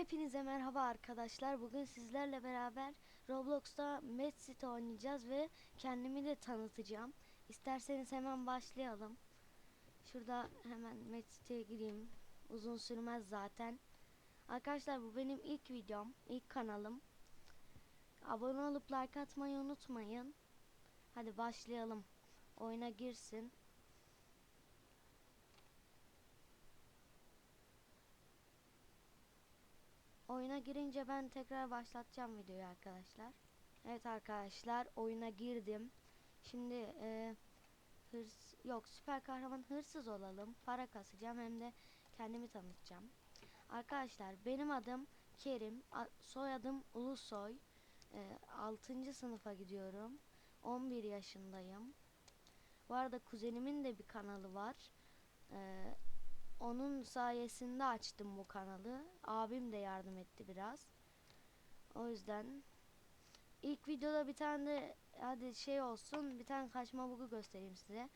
Hepinize merhaba arkadaşlar. Bugün sizlerle beraber Roblox'ta Medcity oynayacağız ve kendimi de tanıtacağım. İsterseniz hemen başlayalım. Şurada hemen Medcity'ye gireyim. Uzun sürmez zaten. Arkadaşlar bu benim ilk videom, ilk kanalım. Abone olup like atmayı unutmayın. Hadi başlayalım. Oyuna girsin. Oyuna girince ben tekrar başlatacağım videoyu arkadaşlar. Evet arkadaşlar oyuna girdim. Şimdi e, hırs yok süper kahraman hırsız olalım. Para kasacağım hem de kendimi tanıtacağım. Arkadaşlar benim adım Kerim. Soyadım Ulusoy. E, 6. sınıfa gidiyorum. 11 yaşındayım. Bu arada kuzenimin de bir kanalı var. E, onun sayesinde açtım bu kanalı. Abim de yardım etti biraz. O yüzden ilk videoda bir tane de hadi şey olsun bir tane kaçma bugu göstereyim size.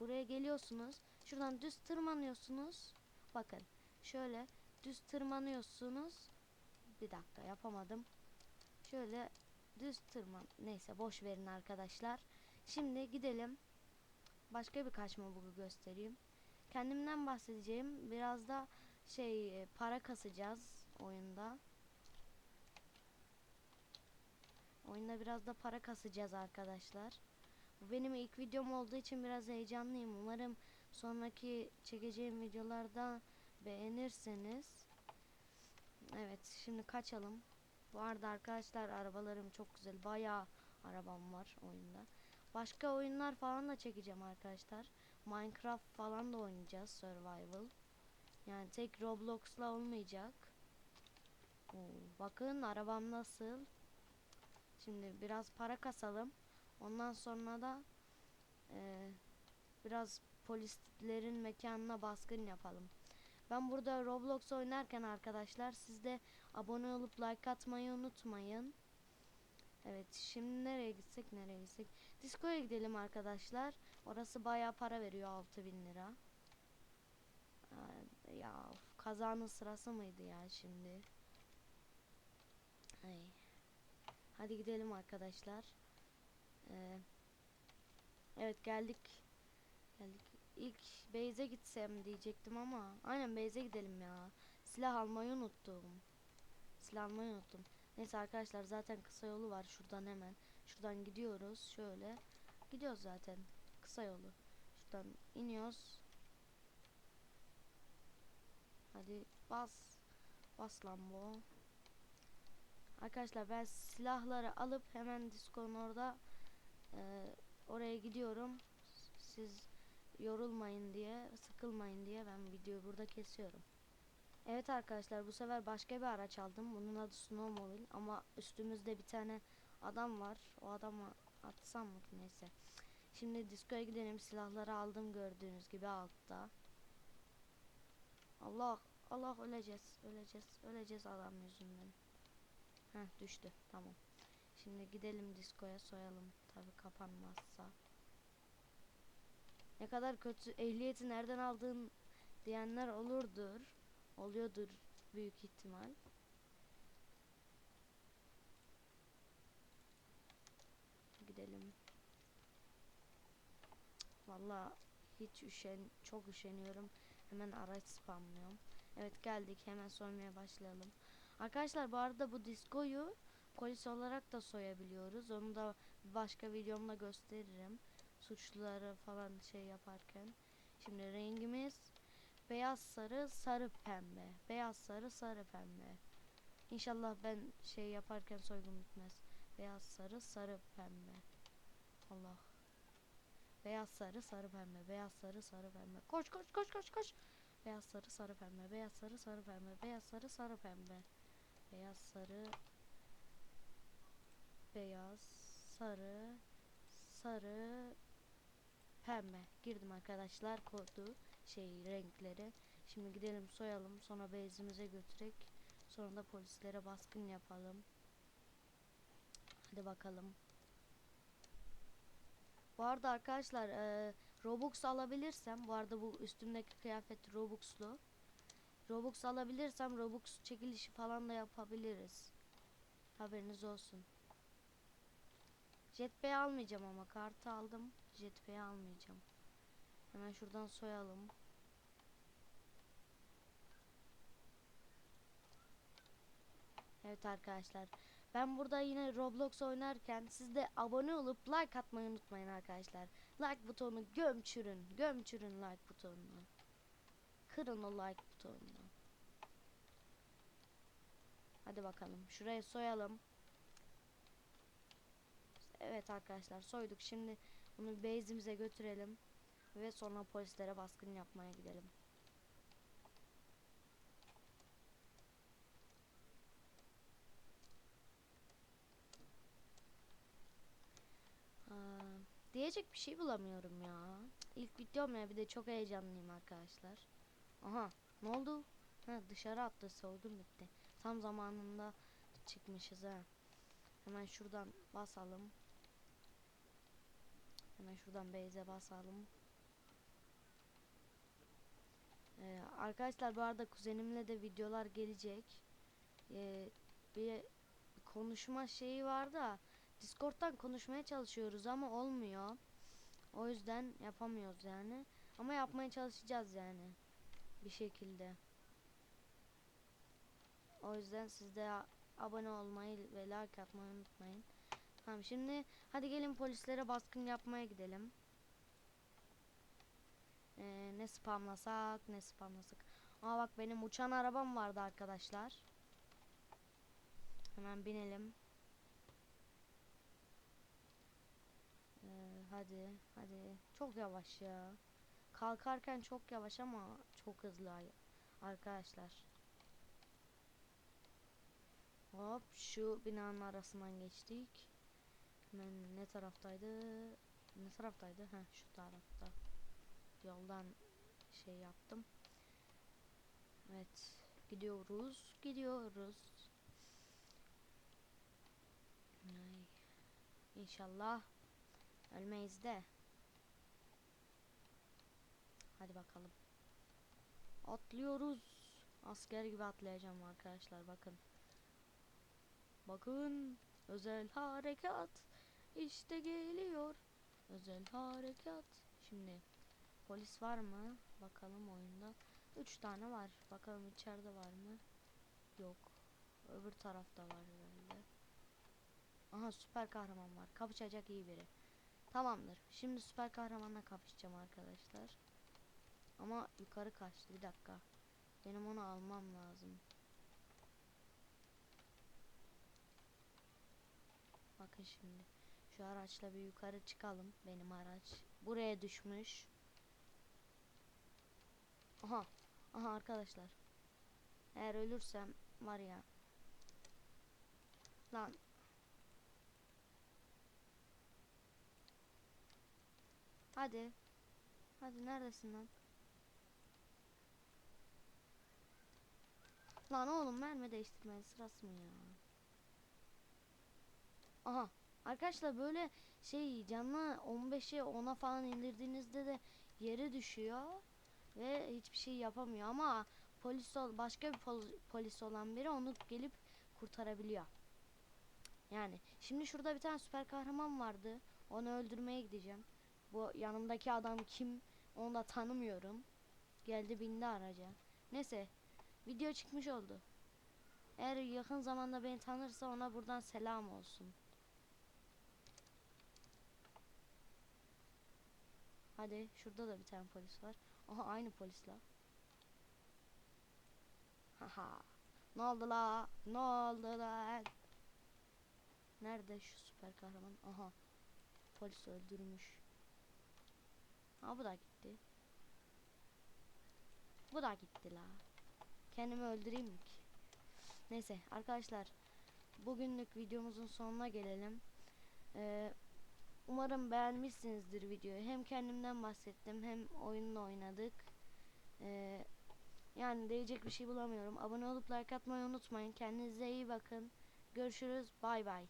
Buraya geliyorsunuz. Şuradan düz tırmanıyorsunuz. Bakın şöyle düz tırmanıyorsunuz. Bir dakika yapamadım. Şöyle düz tırman. Neyse boş verin arkadaşlar. Şimdi gidelim. Başka bir kaçma bugu göstereyim kendimden bahsedeceğim. Biraz da şey e, para kasacağız oyunda. Oyunda biraz da para kasacağız arkadaşlar. Bu benim ilk videom olduğu için biraz heyecanlıyım. Umarım sonraki çekeceğim videolarda beğenirseniz. Evet şimdi kaçalım. Bu arada arkadaşlar arabalarım çok güzel. Bayağı arabam var oyunda. Başka oyunlar falan da çekeceğim arkadaşlar. Minecraft falan da oynayacağız survival. Yani tek Roblox'la olmayacak. Bakın arabam nasıl. Şimdi biraz para kasalım. Ondan sonra da e, biraz polislerin mekanına baskın yapalım. Ben burada Roblox oynarken arkadaşlar siz de abone olup like atmayı unutmayın. Evet şimdi nereye gitsek nereye gitsek. Disko'ya gidelim arkadaşlar. Orası bayağı para veriyor 6000 lira. Aa, ya of, kazanın sırası mıydı ya şimdi? Ay. Hadi gidelim arkadaşlar. Ee, evet geldik. Geldik. İlk base'e gitsem diyecektim ama aynen base'e gidelim ya. Silah almayı unuttum. Silah almayı unuttum. Neyse arkadaşlar zaten kısa yolu var şuradan hemen. Şuradan gidiyoruz şöyle. Gidiyoruz zaten. Kısa yolu. Şuradan iniyoruz. Hadi bas. Bas lan bu. Arkadaşlar ben silahları alıp hemen diskonun orada e, oraya gidiyorum. Siz yorulmayın diye, sıkılmayın diye ben videoyu burada kesiyorum. Evet arkadaşlar bu sefer başka bir araç aldım. Bunun adı Snowmobile ama üstümüzde bir tane adam var. O adamı atsam mı neyse. Şimdi diskoya gidelim. Silahları aldım gördüğünüz gibi altta. Allah Allah öleceğiz. Öleceğiz. Öleceğiz adam yüzünden. Heh düştü. Tamam. Şimdi gidelim diskoya soyalım. Tabi kapanmazsa. Ne kadar kötü ehliyeti nereden aldın diyenler olurdur. Oluyordur büyük ihtimal. Gidelim. Valla hiç üşen çok üşeniyorum. Hemen araç spamlıyorum. Evet geldik hemen soymaya başlayalım. Arkadaşlar bu arada bu diskoyu polis olarak da soyabiliyoruz. Onu da başka videomda gösteririm. Suçluları falan şey yaparken. Şimdi rengimiz beyaz sarı sarı pembe. Beyaz sarı sarı pembe. İnşallah ben şey yaparken soygun bitmez. Beyaz sarı sarı pembe. Allah. Beyaz sarı sarı pembe. Beyaz sarı sarı pembe. Koş koş koş koş koş. Beyaz sarı sarı pembe. Beyaz sarı sarı pembe. Beyaz sarı sarı pembe. Beyaz sarı beyaz sarı sarı pembe. Girdim arkadaşlar kodu şey renkleri. Şimdi gidelim soyalım sonra bezimize götürek. Sonra da polislere baskın yapalım. Hadi bakalım. Bu arada arkadaşlar e, Robux alabilirsem bu arada bu üstümdeki kıyafet Robux'lu. Robux alabilirsem Robux çekilişi falan da yapabiliriz. Haberiniz olsun. Jetpack'i almayacağım ama kartı aldım. Jetpack'i almayacağım. Hemen şuradan soyalım. Evet arkadaşlar. Ben burada yine Roblox oynarken siz de abone olup like atmayı unutmayın arkadaşlar. Like butonu gömçürün. Gömçürün like butonunu. Kırın o like butonunu. Hadi bakalım. Şuraya soyalım. Evet arkadaşlar soyduk. Şimdi bunu base'imize götürelim. Ve sonra polislere baskın yapmaya gidelim. Aa, diyecek bir şey bulamıyorum ya. İlk videom ya bir de çok heyecanlıyım arkadaşlar. Aha ne oldu? Ha, dışarı attı soğudum bitti. Tam zamanında çıkmışız ha. Hemen şuradan basalım. Hemen şuradan base'e basalım. Ee, arkadaşlar bu arada kuzenimle de videolar gelecek. Ee, bir konuşma şeyi var da Discord'dan konuşmaya çalışıyoruz ama olmuyor. O yüzden yapamıyoruz yani. Ama yapmaya çalışacağız yani. Bir şekilde. O yüzden siz de abone olmayı ve like atmayı unutmayın. Tamam şimdi hadi gelin polislere baskın yapmaya gidelim. Ee, ne spamlasak ne spamlasak. Aa bak benim uçan arabam vardı arkadaşlar. Hemen binelim. Ee, hadi hadi çok yavaş ya. Kalkarken çok yavaş ama çok hızlı arkadaşlar. Hop şu binanın arasından geçtik. Hemen ne taraftaydı? Ne taraftaydı? Ha şu tarafta. Yoldan şey yaptım. Evet. Gidiyoruz. Gidiyoruz. Ay. İnşallah ölmeyiz de. Hadi bakalım. Atlıyoruz. Asker gibi atlayacağım arkadaşlar bakın. Bakın özel harekat işte geliyor. Özel harekat. Şimdi polis var mı? Bakalım oyunda. Üç tane var. Bakalım içeride var mı? Yok. Öbür tarafta var herhalde. Aha süper kahraman var. Kapışacak iyi biri. Tamamdır. Şimdi süper kahramanla kapışacağım arkadaşlar. Ama yukarı kaçtı. Bir dakika. Benim onu almam lazım. Bakın şimdi. Şu araçla bir yukarı çıkalım. Benim araç. Buraya düşmüş. Aha. Aha arkadaşlar. Eğer ölürsem var ya. Lan. Hadi. Hadi neredesin lan? Lan oğlum mermi değiştirmenin sırası mı ya? Aha. Arkadaşlar böyle şey canlı 15'e 10'a falan indirdiğinizde de yere düşüyor ve hiçbir şey yapamıyor ama polis ol başka bir pol- polis olan biri onu gelip kurtarabiliyor. Yani şimdi şurada bir tane süper kahraman vardı. Onu öldürmeye gideceğim. Bu yanımdaki adam kim? Onu da tanımıyorum. Geldi bindi araca. Neyse video çıkmış oldu. Eğer yakın zamanda beni tanırsa ona buradan selam olsun. Hadi şurada da bir tane polis var. Aha aynı polisler. Haha. Ne oldu la? Ne oldu la? Nerede şu süper kahraman? Aha. Polis öldürmüş. Ha bu da gitti. Bu da gitti la. Kendimi öldüreyim mi ki? Neyse arkadaşlar. Bugünlük videomuzun sonuna gelelim. Ee, umarım beğenmişsinizdir videoyu. Hem kendimden bahsettim hem oyunla oynadık. Ee, yani diyecek bir şey bulamıyorum. Abone olup like atmayı unutmayın. Kendinize iyi bakın. Görüşürüz. Bay bay.